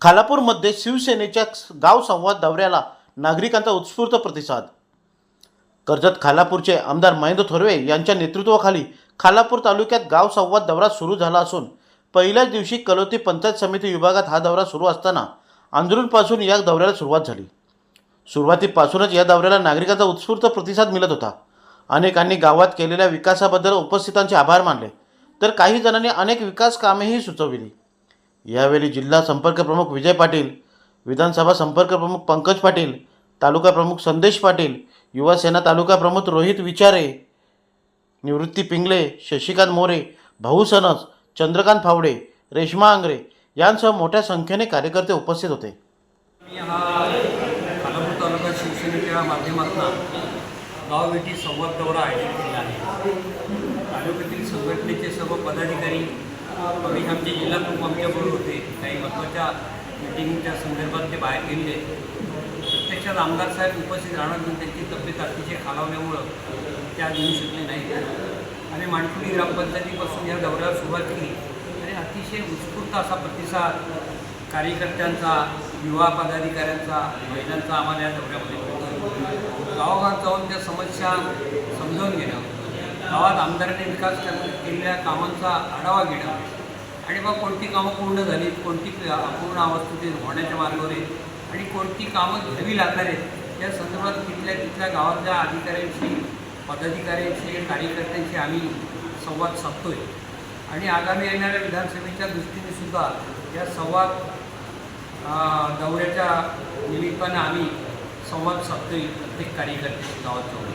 खालापूरमध्ये शिवसेनेच्या गाव संवाद दौऱ्याला नागरिकांचा उत्स्फूर्त प्रतिसाद. कर्जत खालापूरचे आमदार महेंद्र थोरवे यांच्या नेतृत्वाखाली खालापूर तालुक्यात गाव संवाद दौरा सुरू झाला असून पहिल्याच दिवशी कलोती पंचायत समिती विभागात हा दौरा सुरू असताना आंदोलनपासून या दौऱ्याला सुरुवात झाली. सुरुवातीपासूनच या दौऱ्याला नागरिकांचा उत्स्फूर्त प्रतिसाद मिळत होता. अनेकांनी गावात केलेल्या विकासाबद्दल उपस्थितांचे आभार मानले तर काही जणांनी अनेक विकास कामेही सुचविली. यावेळी जिल्हा संपर्क प्रमुख विजय पाटील विधानसभा संपर्क प्रमुख पंकज पाटील तालुका प्रमुख संदेश पाटील युवा सेना तालुका प्रमुख रोहित विचारे निवृत्ती पिंगले शशिकांत मोरे भाऊ सनस चंद्रकांत फावडे रेश्मा आंग्रे यांसह मोठ्या संख्येने कार्यकर्ते उपस्थित होते. मी हा खालापूर तालुका शिवसेनेच्या माध्यमातून संवाद दौरा आयोजित केला आहे. तालुक्यातील संघटनेचे सर्व पदाधिकारी आम्ही आमचे जिल्हा प्रमुख आमच्याबरोबर होते. काही महत्त्वाच्या मिटिंगच्या संदर्भात ते बाहेर गेले. प्रत्यक्षात आमदार साहेब उपस्थित राहणार पण त्यांची तब्येत अतिशय खालावल्यामुळं त्या येऊ शकले नाहीत. आणि माणकुली ग्रामपंचायतीपासून या दौऱ्याला सुरुवात केली. आणि अतिशय उत्स्फूर्त असा प्रतिसाद कार्यकर्त्यांचा युवा पदाधिकाऱ्यांचा महिलांचा आम्हाला या दौऱ्यामध्ये गावोगाव जाऊन त्या समस्या समजावून घ्या. गावात आमदाराने विकास केलेल्या कामांचा आढावा घेणं आणि मग कोणती कामं पूर्ण झालीत कोणती अपूर्ण अवस्थेत होण्याच्या मार्गावर आहेत आणि कोणती कामं घ्यावी लागणार आहेत या संदर्भात तिथल्या तिथल्या गावातल्या अधिकाऱ्यांशी पदाधिकाऱ्यांशी कार्यकर्त्यांशी आम्ही संवाद साधतो आहे आणि आगामी येणाऱ्या विधानसभेच्या दृष्टीने सुद्धा या संवाद दौऱ्याच्या निमित्तानं आम्ही संवाद साधतो आहे प्रत्येक कार्यकर्त्याशी गावात जाऊन.